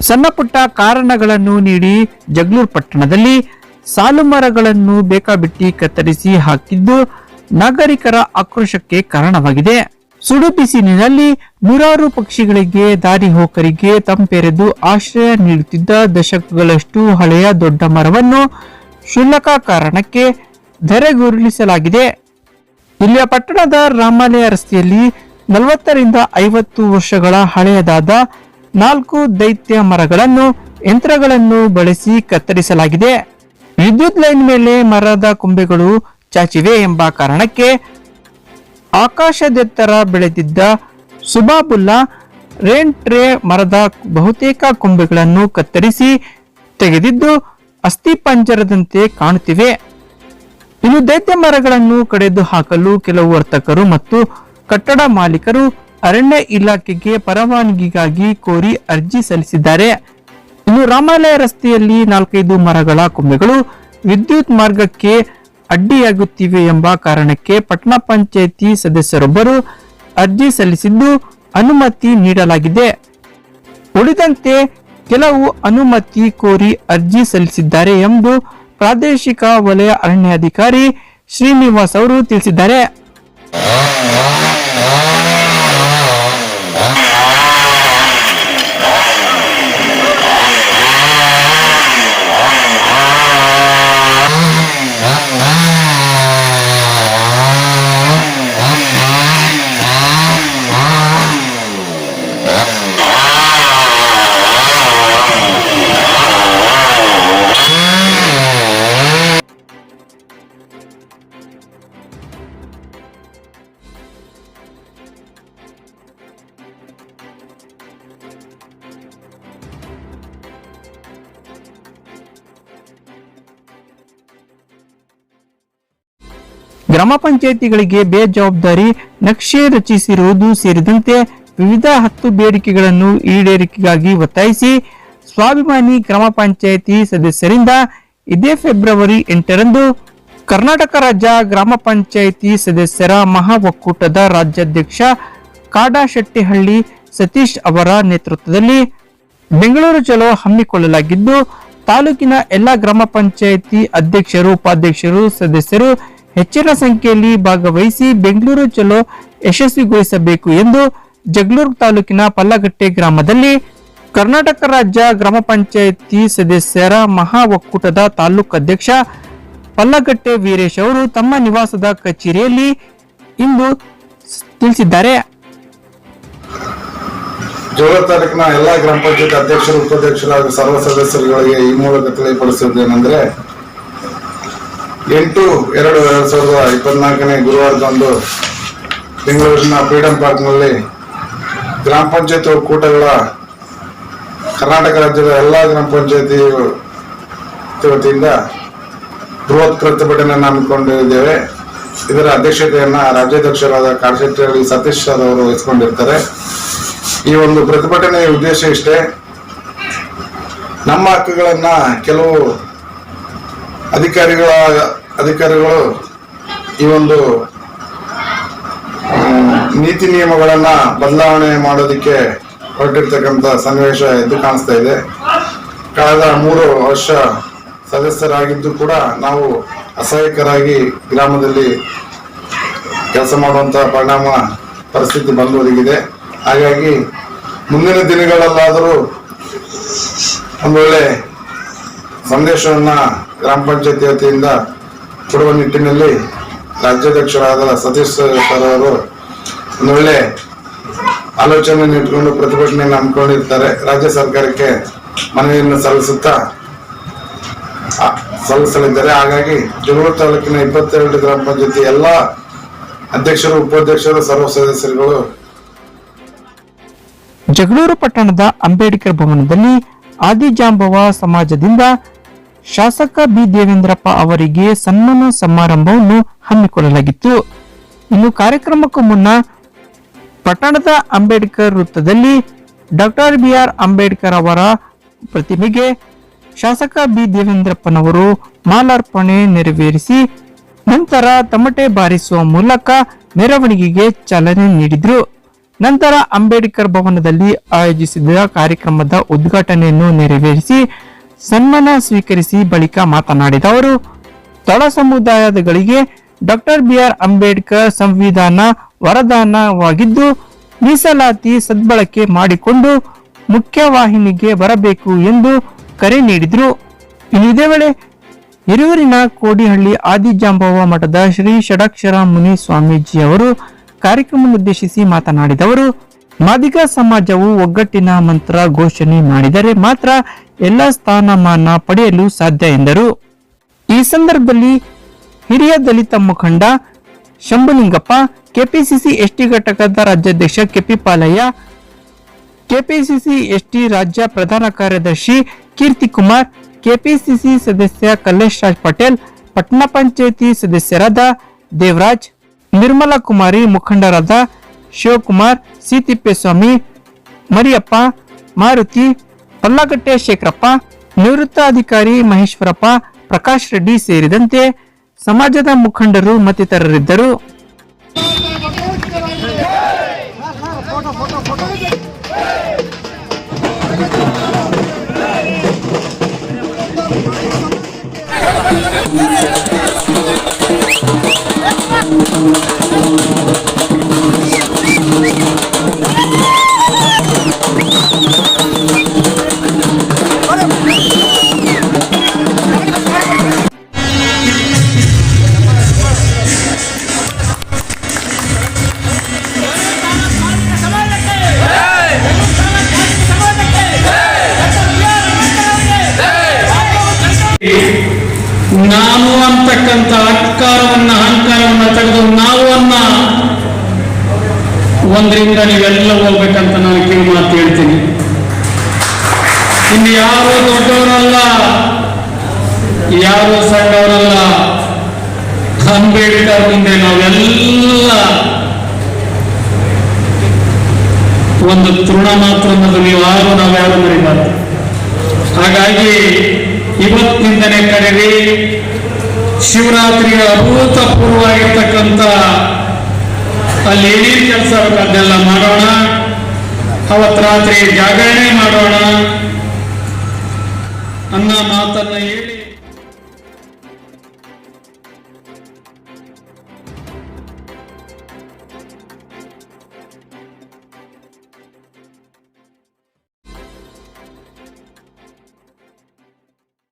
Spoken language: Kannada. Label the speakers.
Speaker 1: ಸಣ್ಣ ಪುಟ್ಟ ಕಾರಣಗಳನ್ನು ನೀಡಿ ಜಗಳೂರು ಪಟ್ಟಣದಲ್ಲಿ ಸಾಲು ಮರಗಳನ್ನು ಬೇಕಾಬಿಟ್ಟಿ ಕತ್ತರಿಸಿ ಹಾಕಿದ್ದು ನಾಗರಿಕರ ಆಕ್ರೋಶಕ್ಕೆ ಕಾರಣವಾಗಿದೆ. ಸುಡು ಬಿಸಿಲಿನಲ್ಲಿ ನೂರಾರು ಪಕ್ಷಿಗಳಿಗೆ ದಾರಿ ಹೋಕರಿಗೆ ತಂಪೆರೆದು ಆಶ್ರಯ ನೀಡುತ್ತಿದ್ದ ದಶಕಗಳಷ್ಟು ಹಳೆಯ ದೊಡ್ಡ ಮರವನ್ನು ಕ್ಷುಲ್ಲಕ ಕಾರಣಕ್ಕೆ ಧರೆಗುರುಳಿಸಲಾಗಿದೆ. ಇಲ್ಲಿಯ ಪಟ್ಟಣದ ರಾಮಾಲಯ ರಸ್ತೆಯಲ್ಲಿ ನಲವತ್ತರಿಂದ ಐವತ್ತು ವರ್ಷಗಳ ಹಳೆಯದಾದ ನಾಲ್ಕು ದೈತ್ಯ ಮರಗಳನ್ನು, ಯಂತ್ರಗಳನ್ನು ಬಳಸಿ ಕತ್ತರಿಸಲಾಗಿದೆ. ವಿದ್ಯುತ್ ಲೈನ್ ಮೇಲೆ ಮರದ ಕೊಂಬೆಗಳು ಚಾಚಿವೆ ಎಂಬ ಕಾರಣಕ್ಕೆ ಆಕಾಶದೆತ್ತರ ಬೆಳೆದಿದ್ದ ಸುಬಾಬುಲ್ಲಾ ರೇನ್ ಟ್ರೇ ಮರದ ಬಹುತೇಕ ಕೊಂಬೆಗಳನ್ನು ಕತ್ತರಿಸಿ ತೆಗೆದಿದ್ದು ಅಸ್ಥಿಪಂಜರದಂತೆ ಕಾಣುತ್ತಿವೆ. ಇನ್ನು ದೈತ್ಯ ಮರಗಳನ್ನು ಕಡೆದು ಹಾಕಲು ಕೆಲವು ವರ್ತಕರು ಮತ್ತು ಕಟ್ಟಡ ಮಾಲೀಕರು ಅರಣ್ಯ ಇಲಾಖೆಗೆ ಪರವಾನಗಿಗಾಗಿ ಕೋರಿ ಅರ್ಜಿ ಸಲ್ಲಿಸಿದ್ದಾರೆ. ಇನ್ನು ರಾಮಾಲಯ ರಸ್ತೆಯಲ್ಲಿ ನಾಲ್ಕೈದು ಮರಗಳ ಕೊಂಬೆಗಳು ವಿದ್ಯುತ್ ಮಾರ್ಗಕ್ಕೆ ಅಡ್ಡಿಯಾಗುತ್ತಿವೆ ಎಂಬ ಕಾರಣಕ್ಕೆ ಪಟ್ಟಣ ಪಂಚಾಯಿತಿ ಸದಸ್ಯರೊಬ್ಬರು ಅರ್ಜಿ ಸಲ್ಲಿಸಿದ್ದು ಅನುಮತಿ ನೀಡಲಾಗಿದೆ. ಉಳಿದಂತೆ ಕೆಲವು ಅನುಮತಿ ಕೋರಿ ಅರ್ಜಿ ಸಲ್ಲಿಸಿದ್ದಾರೆ ಎಂದು ಪ್ರಾದೇಶಿಕ ವಲಯ ಅರಣ್ಯಾಧಿಕಾರಿ ಶ್ರೀನಿವಾಸ್ ಅವರು ತಿಳಿಸಿದ್ದಾರೆ. ಗ್ರಾಮ ಪಂಚಾಯಿತಿಗಳಿಗೆ ಬೇಜವಾಬ್ದಾರಿ, ನಕ್ಷೆ ರಚಿಸಿರುವುದು ಸೇರಿದಂತೆ ವಿವಿಧ ಹತ್ತು ಬೇಡಿಕೆಗಳನ್ನು ಈಡೇರಿಕೆಗಾಗಿ ಒತ್ತಾಯಿಸಿ ಸ್ವಾಭಿಮಾನಿ ಗ್ರಾಮ ಪಂಚಾಯಿತಿ ಸದಸ್ಯರಿಂದ ಇದೇ ಫೆಬ್ರವರಿ ಎಂಟರಂದು ಕರ್ನಾಟಕ ರಾಜ್ಯ ಗ್ರಾಮ ಪಂಚಾಯಿತಿ ಸದಸ್ಯರ ಮಹಾ ಒಕ್ಕೂಟದ ರಾಜ್ಯಾಧ್ಯಕ್ಷ ಕಾಡಾಶೆಟ್ಟಿಹಳ್ಳಿ ಸತೀಶ್ ಅವರ ನೇತೃತ್ವದಲ್ಲಿ ಬೆಂಗಳೂರು ಚಲೋ ಹಮ್ಮಿಕೊಳ್ಳಲಾಗಿದ್ದು, ತಾಲೂಕಿನ ಎಲ್ಲ ಗ್ರಾಮ ಪಂಚಾಯಿತಿ ಅಧ್ಯಕ್ಷರು, ಉಪಾಧ್ಯಕ್ಷರು, ಸದಸ್ಯರು ಹೆಚ್ಚಿನ ಸಂಖ್ಯೆಯಲ್ಲಿ ಭಾಗವಹಿಸಿ ಬೆಂಗಳೂರು ಚಲೋ ಯಶಸ್ವಿಗೊಳಿಸಬೇಕು ಎಂದು ಜಗಳೂರು ತಾಲೂಕಿನ ಪಲ್ಲಗಟ್ಟೆ ಗ್ರಾಮದಲ್ಲಿ ಕರ್ನಾಟಕ ರಾಜ್ಯ ಗ್ರಾಮ ಪಂಚಾಯಿತಿ ಸದಸ್ಯರ ಮಹಾ ಒಕ್ಕೂಟದ ತಾಲೂಕು ಅಧ್ಯಕ್ಷ ಪಲ್ಲಗಟ್ಟೆ ವೀರೇಶ್ ಅವರು ತಮ್ಮ ನಿವಾಸದ ಕಚೇರಿಯಲ್ಲಿ ಇಂದು ತಿಳಿಸಿದ್ದಾರೆ.
Speaker 2: ಜೋಳ ತಾಲೂಕಿನ ಎಲ್ಲಾ ಗ್ರಾಮ ಪಂಚಾಯತ್ ಅಧ್ಯಕ್ಷರು, ಉಪಾಧ್ಯಕ್ಷರು ಹಾಗೂ ಸರ್ವ ಸದಸ್ಯರುಗಳಿಗೆ ಈ ಮೂಲಕ ತಿಳಿಯಪಡಿಸುವುದೇನೆಂದ್ರೆ ಎಂಟು, ಎರಡು ಎರಡು ಸಾವಿರದ ಇಪ್ಪತ್ನಾಲ್ಕನೇ ಗುರುವಾರದಂದು ಬೆಂಗಳೂರಿನ ಫ್ರೀಡಂ ಪಾರ್ಕ್ನಲ್ಲಿ ಗ್ರಾಮ ಪಂಚಾಯತ್ ಒಕ್ಕೂಟಗಳ ಕರ್ನಾಟಕ ರಾಜ್ಯದ ಎಲ್ಲ ಗ್ರಾಮ ಪಂಚಾಯತಿ ವತಿಯಿಂದ ಬೃಹತ್ ಪ್ರತಿಭಟನೆಯನ್ನು ಹಮ್ಮಿಕೊಂಡಿದ್ದೇವೆ. ಇದರ ಅಧ್ಯಕ್ಷತೆಯನ್ನು ರಾಜ್ಯಾಧ್ಯಕ್ಷರಾದ ಕಾಡಶೆಟ್ಟಿ ಸತೀಶ್ ಅವರು ವಹಿಸಿಕೊಂಡಿರ್ತಾರೆ. ಈ ಒಂದು ಪ್ರತಿಭಟನೆಯ ಉದ್ದೇಶ ಇಷ್ಟೇ. ನಮ್ಮ ಹಕ್ಕುಗಳನ್ನು ಕೆಲವು ಅಧಿಕಾರಿಗಳ ಅಧಿಕಾರಿಗಳು ಈ ಒಂದು ನೀತಿ ನಿಯಮಗಳನ್ನ ಬದಲಾವಣೆ ಮಾಡೋದಕ್ಕೆ ಹೊರಟಿರ್ತಕ್ಕಂಥ ಸನ್ನಿವೇಶ ಎದ್ದು ಕಾಣಿಸ್ತಾ ಇದೆ. ಕಳೆದ ಮೂರು ವರ್ಷ ಸದಸ್ಯರಾಗಿದ್ದು ಕೂಡ ನಾವು ಅಸಹಾಯಕರಾಗಿ ಗ್ರಾಮದಲ್ಲಿ ಕೆಲಸ ಮಾಡುವಂಥ ಪರಿಣಾಮ, ಪರಿಸ್ಥಿತಿ ಬಂದು ಒದಗಿದೆ. ಹಾಗಾಗಿ ಮುಂದಿನ ದಿನಗಳಲ್ಲಾದರೂ ಒಂದು ವೇಳೆ ಸಂದೇಶವನ್ನ ಗ್ರಾಮ ಪಂಚಾಯತಿ ವತಿಯಿಂದ ಕೊಡುವ ನಿಟ್ಟಿನಲ್ಲಿ ರಾಜ್ಯಾಧ್ಯಕ್ಷರಾದ ಸತೀಶ್ ಸರ್ ಅವರು ಒಳ್ಳೆ ಆಲೋಚನೆ ಇಟ್ಕೊಂಡು ಪ್ರತಿಭಟನೆಯನ್ನು ಹಮ್ಮಿಕೊಂಡಿರ್ತಾರೆ ರಾಜ್ಯ ಸರ್ಕಾರಕ್ಕೆ ಮನವಿಯನ್ನು ಸಲ್ಲಿಸುತ್ತಾ ಸಲ್ಲಿಸಲಿದ್ದಾರೆ. ಹಾಗಾಗಿ ಜಗಳೂರು ತಾಲೂಕಿನ ಇಪ್ಪತ್ತೆರಡು ಗ್ರಾಮ ಪಂಚಾಯತಿ ಎಲ್ಲ ಅಧ್ಯಕ್ಷರು, ಉಪಾಧ್ಯಕ್ಷರು, ಸರ್ವ ಸದಸ್ಯರುಗಳು
Speaker 1: ಜಗಳೂರು ಪಟ್ಟಣದ ಅಂಬೇಡ್ಕರ್ ಭವನದಲ್ಲಿ ಆದಿಜಾಂಬವ ಸಮಾಜದಿಂದ ಶಾಸಕ ಬಿ ದೇವೇಂದ್ರಪ್ಪ ಅವರಿಗೆ ಸನ್ಮಾನ ಸಮಾರಂಭವನ್ನು ಹಮ್ಮಿಕೊಳ್ಳಲಾಗಿತ್ತು. ಇನ್ನು ಕಾರ್ಯಕ್ರಮಕ್ಕೂ ಮುನ್ನ ಪಟ್ಟಣದ ಅಂಬೇಡ್ಕರ್ ವೃತ್ತದಲ್ಲಿ ಡಾಕ್ಟರ್ ಬಿ ಆರ್ ಅಂಬೇಡ್ಕರ್ ಅವರ ಪ್ರತಿಮೆಗೆ ಶಾಸಕ ಬಿ ದೇವೇಂದ್ರಪ್ಪನವರು ಮಾಲಾರ್ಪಣೆ ನೆರವೇರಿಸಿ ನಂತರ ತಮಟೆ ಬಾರಿಸುವ ಮೂಲಕ ಮೆರವಣಿಗೆಗೆ ಚಾಲನೆ ನೀಡಿದರು. ನಂತರ ಅಂಬೇಡ್ಕರ್ ಭವನದಲ್ಲಿ ಆಯೋಜಿಸಿದ ಕಾರ್ಯಕ್ರಮದ ಉದ್ಘಾಟನೆಯನ್ನು ನೆರವೇರಿಸಿ ಸನ್ಮಾನ ಸ್ವೀಕರಿಸಿ ಬಳಿಕ ಮಾತನಾಡಿದ ಅವರು, ತಳ ಸಮುದಾಯಗಳಿಗೆ ಡಾಕ್ಟರ್ ಬಿಆರ್ ಅಂಬೇಡ್ಕರ್ ಸಂವಿಧಾನ ವರದಾನವಾಗಿದ್ದು, ಮೀಸಲಾತಿ ಸದ್ಬಳಕೆ ಮಾಡಿಕೊಂಡು ಮುಖ್ಯವಾಹಿನಿಗೆ ಬರಬೇಕು ಎಂದು ಕರೆ ನೀಡಿದರು. ಇದೇ ವೇಳೆ ಹಿರಿಯೂರಿನ ಕೋಡಿಹಳ್ಳಿ ಆದಿಜಾಂಬವ ಮಠದ ಶ್ರೀ ಷಡಕ್ಷರ ಮುನಿ ಸ್ವಾಮೀಜಿ ಅವರು ಕಾರ್ಯಕ್ರಮವನ್ನುದ್ದೇಶಿಸಿ ಮಾತನಾಡಿದವರು, ಮಾದಿಗ ಸಮಾಜವು ಒಗ್ಗಟ್ಟಿನ ಮಂತ್ರ ಘೋಷಣೆ ಮಾಡಿದರೆ ಮಾತ್ರ ಎಲ್ಲ ಸ್ಥಾನಮಾನ ಪಡೆಯಲು ಸಾಧ್ಯ ಎಂದರು. ಈ ಸಂದರ್ಭದಲ್ಲಿ ಹಿರಿಯ ದಲಿತ ಮುಖಂಡ ಶಂಭುಲಿಂಗಪ್ಪ, ಕೆಪಿಸಿಸಿ ಎಸ್ಟಿ ಘಟಕದ ರಾಜ್ಯಾಧ್ಯಕ್ಷ ಕೆಪಿ ಪಾಲಯ್ಯ ಕೆಪಿಸಿಸಿ ಎಸ್ಟಿ ರಾಜ್ಯ ಪ್ರಧಾನ ಕಾರ್ಯದರ್ಶಿ ಕೀರ್ತಿ ಕುಮಾರ್ ಕೆಪಿಸಿಸಿ ಸದಸ್ಯ ಕಲ್ಲೇಶ್ ರಾಜ್ ಪಟೇಲ್ ಪಟ್ಟಣ ಪಂಚಾಯಿತಿ ಸದಸ್ಯರಾದ ದೇವರಾಜ್, ನಿರ್ಮಲಾ ಕುಮಾರಿ ಮುಖಂಡರಾದ ಶಿವಕುಮಾರ್ ಸಿ ತಿಪ್ಪೇಸ್ವಾಮಿ ಮರಿಯಪ್ಪ, ಮಾರುತಿ ಪಲ್ಲಗಟ್ಟೆ ಶೇಖರಪ್ಪ ನಿವೃತ್ತ ಅಧಿಕಾರಿ ಮಹೇಶ್ವರಪ್ಪ ಪ್ರಕಾಶ್ ರೆಡ್ಡಿ ಸೇರಿದಂತೆ ಸಮಾಜದ ಮುಖಂಡರು ಮತ್ತಿತರರಿದ್ದರು.
Speaker 3: ನಾನು ಅಂತಕ್ಕಂಥ ಅಹಂಕಾರವನ್ನ ಅಹಂಕಾರವನ್ನ ತೆಗೆದು ನಾವು ಅನ್ನ ಒಂದರಿಂದ ನೀವೆಲ್ಲ ಹೋಗ್ಬೇಕಂತ ನಾನು ಕಿವಿ ಮಾತು ಹೇಳ್ತೀನಿ. ಇನ್ನು ಯಾರು ದೊಡ್ಡವರಲ್ಲ, ಯಾರು ಸಣ್ಣವರಲ್ಲ, ಅಂಬೇಡ್ಕರ್ ಮುಂದೆ ನಾವೆಲ್ಲ ಒಂದು ತೃಣ ಮಾತ್ರ ಮೊದಲು ನೀವು ಯಾರು ನಾವ್ಯಾರು ಮರಿಬಾರ್ದು ಹಾಗಾಗಿ ಇವತ್ತಿಂದನೇ ಕರೆರಿ ಅಭೂತಪೂರ್ವ ಅಭೂತಪೂರ್ವವಾಗಿರ್ತಕ್ಕಂಥ ಅಲ್ಲಿ ಏನೇನು ಕೆಲಸ ಅದನ್ನೆಲ್ಲ ಮಾಡೋಣ. ಅವತ್ತು ರಾತ್ರಿ ಜಾಗರಣೆ ಮಾಡೋಣ. ಅನ್ನ, ಮಾತನ್ನ ಹೇಳಿ